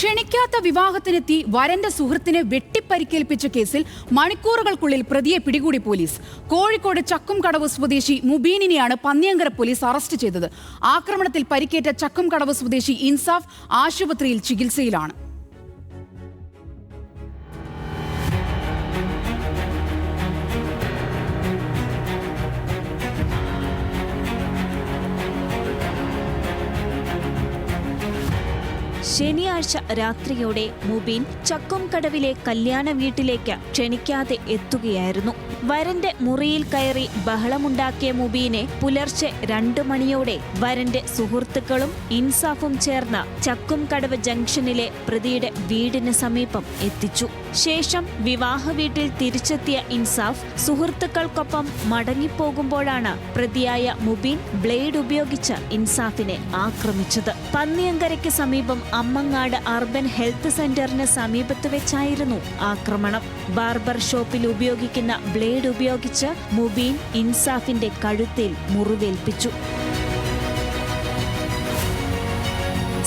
ക്ഷണിക്കാത്ത വിവാഹത്തിനെത്തി വരന്റെ സുഹൃത്തിനെ വെട്ടിപ്പരിക്കേൽപ്പിച്ച കേസിൽ മണിക്കൂറുകൾക്കുള്ളിൽ പ്രതിയെ പിടികൂടി പോലീസ്. കോഴിക്കോട് ചക്കുംകടവ് സ്വദേശി മുബീനിനെയാണ് പന്നിയങ്കര പോലീസ് അറസ്റ്റ് ചെയ്തത്. ആക്രമണത്തിൽ പരിക്കേറ്റ ചക്കുംകടവ് സ്വദേശി ഇൻസാഫ് ആശുപത്രിയിൽ ചികിത്സയിലാണ്. ശനിയാഴ്ച രാത്രിയോടെ മുബീൻ ചക്കുംകടവിലെ കല്യാണ വീട്ടിലേക്ക് ക്ഷണിക്കാതെ എത്തുകയായിരുന്നു. വരന്റെ മുറിയിൽ കയറി ബഹളമുണ്ടാക്കിയ മുബീനെ പുലർച്ചെ രണ്ടു മണിയോടെ വരന്റെ സുഹൃത്തുക്കളും ഇൻസാഫും ചേർന്ന് ചക്കുംകടവ് ജംഗ്ഷനിലെ പ്രതിയുടെ വീടിന് സമീപം എത്തിച്ചു. ശേഷം വിവാഹ വീട്ടിൽ തിരിച്ചെത്തിയ ഇൻസാഫ് സുഹൃത്തുക്കൾക്കൊപ്പം മടങ്ങിപ്പോകുമ്പോഴാണ് പ്രതിയായ മുബീൻ ബ്ലേഡ് ഉപയോഗിച്ച് ഇൻസാഫിനെ ആക്രമിച്ചത്. പന്നിയങ്കരയ്ക്ക് സമീപം അമ്മങ്ങാട് അർബൻ ഹെൽത്ത് സെന്ററിന് സമീപത്ത് വെച്ചായിരുന്നു ആക്രമണം. ബാർബർ ഷോപ്പിൽ ഉപയോഗിക്കുന്ന ബ്ലേഡ് ഉപയോഗിച്ച് മുബീൻ ഇൻസാഫിന്റെ കഴുത്തിൽ മുറിവേൽപ്പിച്ചു.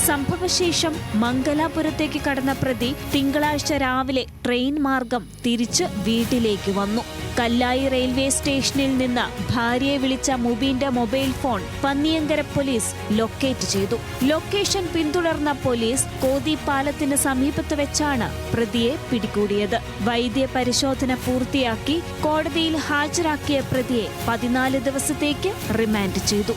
സംഭവശേഷം മംഗലാപുരത്തേക്ക് കടന്ന പ്രതി തിങ്കളാഴ്ച രാവിലെ ട്രെയിൻ മാർഗം തിരിച്ച് വീട്ടിലേക്ക് വന്നു. കല്ലായി റെയിൽവേ സ്റ്റേഷനിൽ നിന്ന് ഭാര്യയെ വിളിച്ച മുബീന്റെ mobile phone Panniyankara police locate ചെയ്തു. ലൊക്കേഷൻ പിന്തുടർന്ന പോലീസ് കോതി പാലത്തിന് സമീപത്ത് വെച്ചാണ് പ്രതിയെ പിടികൂടിയത്. വൈദ്യ പരിശോധന പൂർത്തിയാക്കി കോടതിയിൽ ഹാജരാക്കിയ പ്രതിയെ പതിനാല് ദിവസത്തേക്ക് റിമാൻഡ് ചെയ്തു.